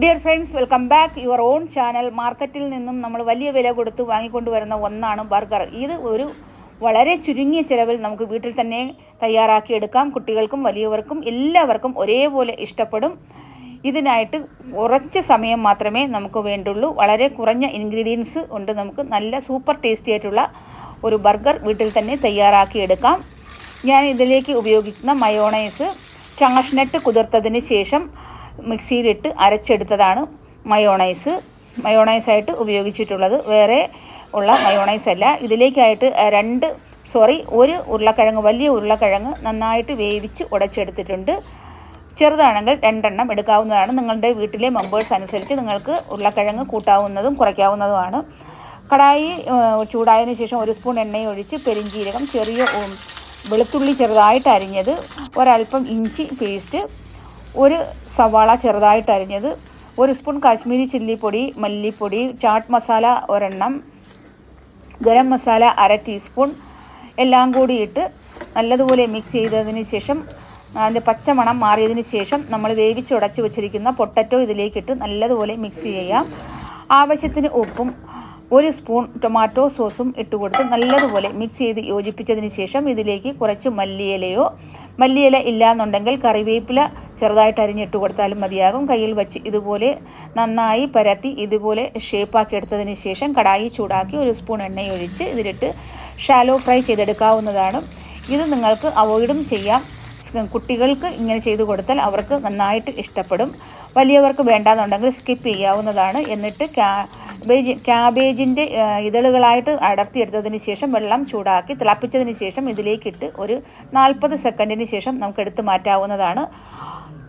Dear friends welcome back your own channel മാർക്കറ്റിൽ നിന്നും നമ്മൾ വലിയ വില കൊടുത്ത് വാങ്ങിക്കൊണ്ടുവരുന്ന ഒന്നാണ് ബർഗർ. ഇത് ഒരു വളരെ ചുരുങ്ങിയ ചിലവിൽ നമുക്ക് വീട്ടിൽ തന്നെ തയ്യാറാക്കിയെടുക്കാം കുട്ടികൾക്കും വലിയവർക്കും എല്ലാവർക്കും ഒരേപോലെ ഇഷ്ടപ്പെടും. ഇതിനായിട്ട് കുറച്ച് സമയം മാത്രമേ നമുക്ക് വേണ്ടുള്ളൂ. വളരെ കുറഞ്ഞ ഇൻഗ്രീഡിയൻസ് കൊണ്ട് നമുക്ക് നല്ല സൂപ്പർ ടേസ്റ്റി ആയിട്ടുള്ള ഒരു ബർഗർ വീട്ടിൽ തന്നെ തയ്യാറാക്കിയെടുക്കാം ഞാൻ ഇതിലേക്ക് ഉപയോഗിക്കുന്ന മയോണൈസ് കാഷ്നട്ട് കുതിർത്തതിന് ശേഷം മിക്സിയിലിട്ട് അരച്ചെടുത്തതാണ് മയോണൈസ്. മയോണൈസായിട്ട് ഉപയോഗിച്ചിട്ടുള്ളത്. വേറെ ഉള്ള മയോണൈസ് അല്ല ഇതിലേക്കായിട്ട് രണ്ട് സോറി ഒരു ഉരുളക്കിഴങ്ങ് വലിയ ഉരുളക്കിഴങ്ങ് നന്നായിട്ട് വേവിച്ച് ഉടച്ചെടുത്തിട്ടുണ്ട്. ചെറുതാണെങ്കിൽ രണ്ടെണ്ണം എടുക്കാവുന്നതാണ്. നിങ്ങളുടെ വീട്ടിലെ മെമ്പേഴ്സ് അനുസരിച്ച് നിങ്ങൾക്ക് ഉരുളക്കിഴങ്ങ് കൂട്ടാവുന്നതും കുറയ്ക്കാവുന്നതുമാണ്. കടായി ചൂടായതിനു ശേഷം ഒരു സ്പൂൺ എണ്ണയൊഴിച്ച് പെരിഞ്ചീരകം ചെറിയ വെളുത്തുള്ളി ചെറുതായിട്ട് അരിഞ്ഞത് ഒരല്പം ഇഞ്ചി പേസ്റ്റ് ഒരു സവാള ചെറുതായിട്ട് അരിഞ്ഞത് ഒരു സ്പൂൺ കാശ്മീരി ചില്ലിപ്പൊടി മല്ലിപ്പൊടി ചാട്ട് മസാല ഒരെണ്ണം ഗരം മസാല അര ടീസ്പൂൺ എല്ലാം കൂടി ഇട്ട് നല്ലതുപോലെ മിക്സ് ചെയ്തതിന് ശേഷം അതിന്റെ പച്ചമണം മാറിയതിന് ശേഷം നമ്മൾ വേവിച്ച് ഉടച്ച് വെച്ചിരിക്കുന്ന പൊട്ടറ്റോ ഇതിലേക്കിട്ട് നല്ലതുപോലെ മിക്സ് ചെയ്യാം. ആവശ്യത്തിന് ഉപ്പും ഒരു സ്പൂൺ ടൊമാറ്റോ സോസും ഇട്ട് കൊടുത്ത് നല്ലതുപോലെ മിക്സ് ചെയ്ത് യോജിപ്പിച്ചതിന് ശേഷം ഇതിലേക്ക് കുറച്ച് മല്ലിയിലയോ മല്ലിയില ഇല്ലാന്നുണ്ടെങ്കിൽ കറിവേപ്പില ചെറുതായിട്ട് അരിഞ്ഞിട്ട് കൊടുത്താലും മതിയാകും. കയ്യിൽ വച്ച് ഇതുപോലെ നന്നായി പരത്തി ഇതുപോലെ ഷേപ്പാക്കി എടുത്തതിന് ശേഷം കടായി ചൂടാക്കി ഒരു സ്പൂൺ എണ്ണയൊഴിച്ച് ഇതിലിട്ട് ഷാലോ ഫ്രൈ ചെയ്തെടുക്കാവുന്നതാണ്. ഇത് നിങ്ങൾക്ക് അവോയ്ഡും ചെയ്യാം. കുട്ടികൾക്ക് ഇങ്ങനെ ചെയ്തു കൊടുത്താൽ അവർക്ക് നന്നായിട്ട് ഇഷ്ടപ്പെടും. വലിയവർക്ക് വേണ്ടാന്നുണ്ടെങ്കിൽ സ്കിപ്പ് ചെയ്യാവുന്നതാണ്. എന്നിട്ട് ക്യാബേജിന്റെ ഇതളുകളായിട്ട് അടർത്തിയെടുത്തതിന് ശേഷം വെള്ളം ചൂടാക്കി തിളപ്പിച്ചതിന് ശേഷം ഇതിലേക്കിട്ട് ഒരു നാൽപ്പത് സെക്കൻഡിന് ശേഷം നമുക്ക് എടുത്തു മാറ്റാവുന്നതാണ്.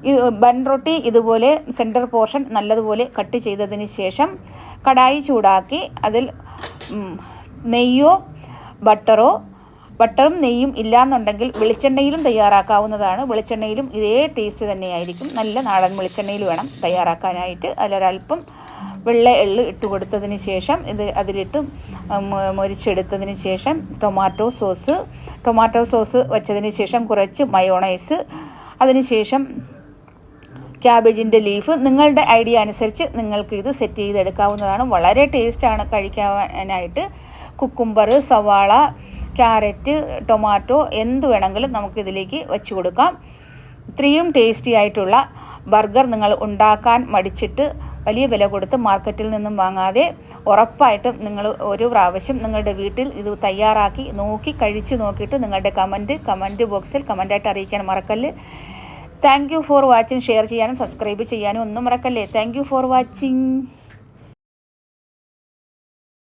ഈ ബൻ റൊട്ടി ഇതുപോലെ സെന്റർ പോർഷൻ നല്ലതുപോലെ കട്ട് ചെയ്തതിന് ശേഷം കടായി ചൂടാക്കി അതിൽ നെയ്യോ ബട്ടറോ ബട്ടറും നെയ്യും ഇല്ലാന്നുണ്ടെങ്കിൽ വെളിച്ചെണ്ണയിലും തയ്യാറാക്കാവുന്നതാണ്. വെളിച്ചെണ്ണയിലും ഇതേ ടേസ്റ്റ് തന്നെയായിരിക്കും. നല്ല നാടൻ വെളിച്ചെണ്ണയിൽ വേണം തയ്യാറാക്കാനായിട്ട്. അതിലൊരല്പം വെള്ള എള്ള് ഇട്ട് കൊടുത്തതിന് ശേഷം ഇത് അതിലിട്ട് മൊരിച്ചെടുത്തതിന് ശേഷം ടൊമാറ്റോ സോസ് ടൊമാറ്റോ സോസ് വെച്ചതിന് ശേഷം കുറച്ച് മയോണൈസ് അതിന് ശേഷം ക്യാബേജിന്റെ ലീഫ് നിങ്ങളുടെ ഐഡിയ അനുസരിച്ച് നിങ്ങൾക്ക് ഇത് സെറ്റ് ചെയ്തെടുക്കാവുന്നതാണ്. വളരെ ടേസ്റ്റാണ് കഴിക്കാനായിട്ട്. കുക്കുംബർ സവാള ക്യാരറ്റ് ടൊമാറ്റോ എന്ത് വേണമെങ്കിലും നമുക്കിതിലേക്ക് വെച്ച് കൊടുക്കാം. ഇത്രയും ടേസ്റ്റി ആയിട്ടുള്ള ബർഗർ നിങ്ങൾ ഉണ്ടാക്കാൻ മടിച്ചിട്ട് വലിയ വില കൊടുത്ത് മാർക്കറ്റിൽ നിന്നും വാങ്ങാതെ ഉറപ്പായിട്ടും നിങ്ങൾ ഒരു പ്രാവശ്യം നിങ്ങളുടെ വീട്ടിൽ ഇത് തയ്യാറാക്കി നോക്കി കഴിച്ചു നോക്കിയിട്ട് നിങ്ങളുടെ കമന്റ് കമന്റ് ബോക്സിൽ കമന്റായിട്ട് അറിയിക്കാൻ മറക്കല്ല്. Thank you for watching share ചെയ്യാനും സബ്സ്ക്രൈബ് ചെയ്യാനും ഒന്നും മറക്കല്ലേ. Thank you for watching